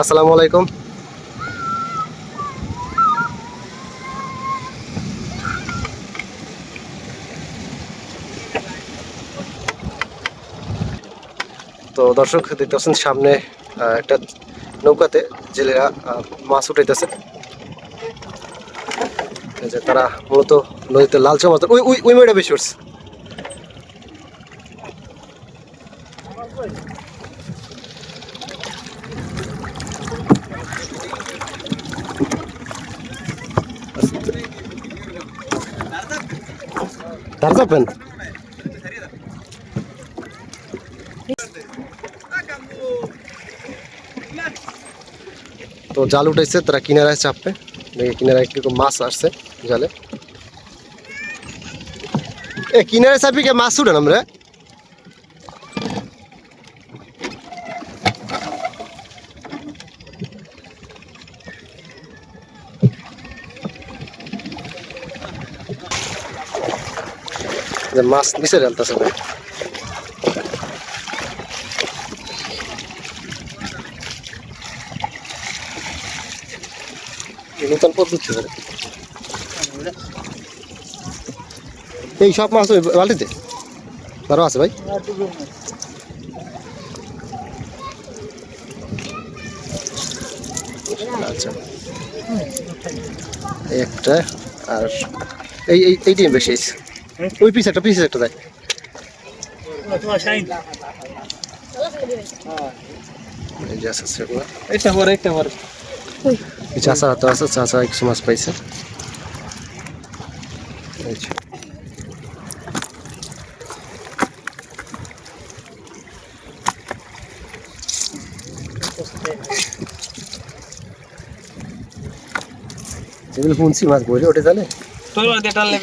আসসালামু আলাইকুম। তো দর্শক, দেখতে পাচ্ছেন সামনে একটা নৌকাতে জেলেরা মাছ উঠাইতেছে। যে তারা মূলত নদীতে লালচা মাছ ওই ওই ওই মেয়েটা বেশি উঠছে। ধার যাবেন তো জাল উঠাইছে তারা কিনারায় চাপবে দেখি কিনারায় কীরকম মাছ আসছে জালে এ কিনারে চাপি কে মাছ উঠে আমরা যে মাছ নিচে ডালতেছে না নতুন পদ্ধতি ধরে এই সব মাছ ওই বালতিতে? আরও আছে ভাই? আচ্ছা। একটা আর এই এই এই বেশি। ওই পিস একটা পিস একটা দেয় চাষা হাতে আছে চাষা কিছু মাছ পাইছে। যেগুলো পুনছি মাছ বলে ওটা জানে তোর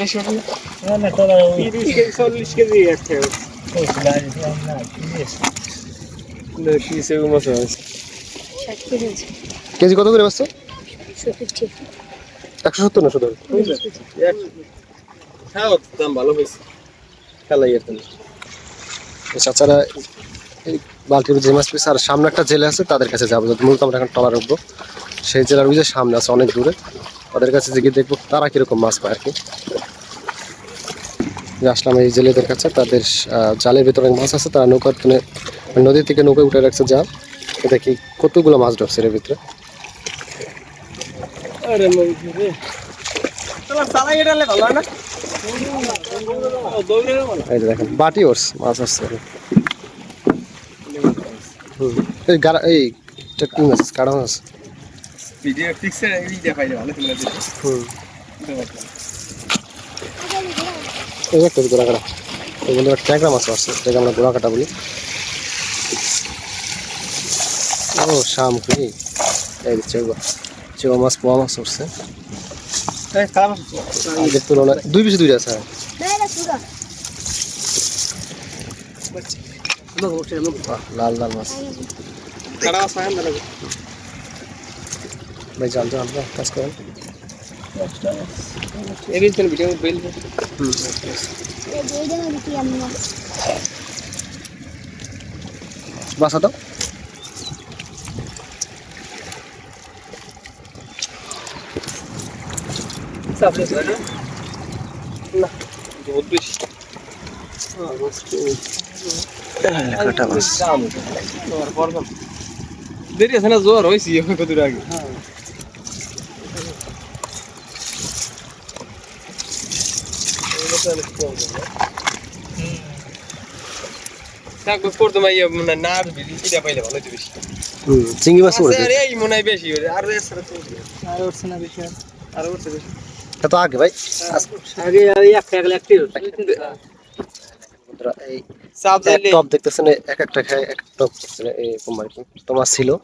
বেশি হবে তিরিশ কেজি চল্লিশ একটা কত করে মাছ একশো সত্তর না হ্যাঁ দাম ভালো হয়েছে খেলাই আর এই চাচারা এই বালতির যে মাছ পেয়েছে আর সামনে একটা জেলে আছে তাদের কাছে যাব। যদি মূলত আমরা এখন টলার উঠবো সেই জেলার ওই যে সামনে আছে অনেক দূরে ওদের কাছে যে গিয়ে দেখব তারা কীরকম মাছ পায় আর কি। যে আসলাম এই জেলেদের কাছে তাদের জালের ভিতরে অনেক মাছ আছে তারা নৌকা মানে নদী থেকে নৌকায় উঠে রাখছে জাল। তো দেখি কতগুলো মাছ ঢুকছে এর ভিতরে? এই যে দেখেন বাটি ওর্স মাছ আসছে এই গাড়া এই কি মাছ কাড়া মাছ হুম। এই একটা গোড়া কাটা এই বন্ধু একটা ট্যাংরা মাছ আসছে এটাকে আমরা গোড়া কাটা বলি। ও শাম কি এই চেগা চেগা মাছ পোয়া মাছ উঠছে। আগের তুলনায় দুই পিছু দুইটা আছে। লাল লাল মাছ। খারাপ আছে ভাই জাল জাল জাল, কাজ করেন। এই দিন ভিডিও বেল হুম বাসা। পরগম দেরি আছে না জোর হয়েছি কত আগে থাকবে করতে মাই মানে না আর বেশি এটা পাইলে ভালো হইতো বেশি হুম চিংড়ি মাছ এই বেশি আর আর উঠছে না বেশি আর। উঠছে বেশি তা আগে ভাই আগে এই টপ দেখতেছেন এক একটা খায় এক টপ এরকম তো মাছ ছিল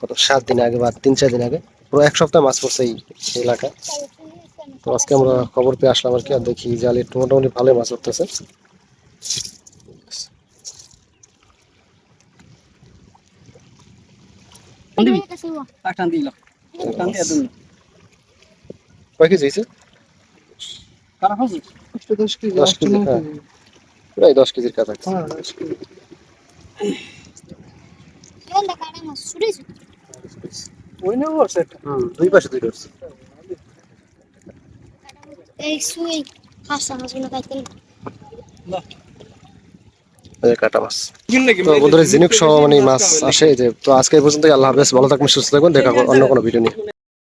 কত সাত দিন আগে বা তিন চার দিন আগে পুরো এক সপ্তাহ মাছ পড়ছে এই এলাকায় তো আজকে আমরা খবর পেয়ে আসলাম আর কি আর দেখি জালে একটু মোটামুটি ভালোই মাছ উঠতেছে কয় কেজি হয়েছে? দশ কেজি হ্যাঁ। প্রায় দশ কেজির কাছাকাছি। হ্যাঁ ওই দুই পাশে দুই এই সুই হাসা মাছগুলো খাইতে কাটা মাছ। তো বন্ধুরা জিনুক সহ মানে মাছ আসে যে তো আজকে এই পর্যন্ত আল্লাহ হাফেজ ভালো থাকবেন সুস্থ থাকবেন দেখা অন্য কোনো ভিডিও নিয়ে।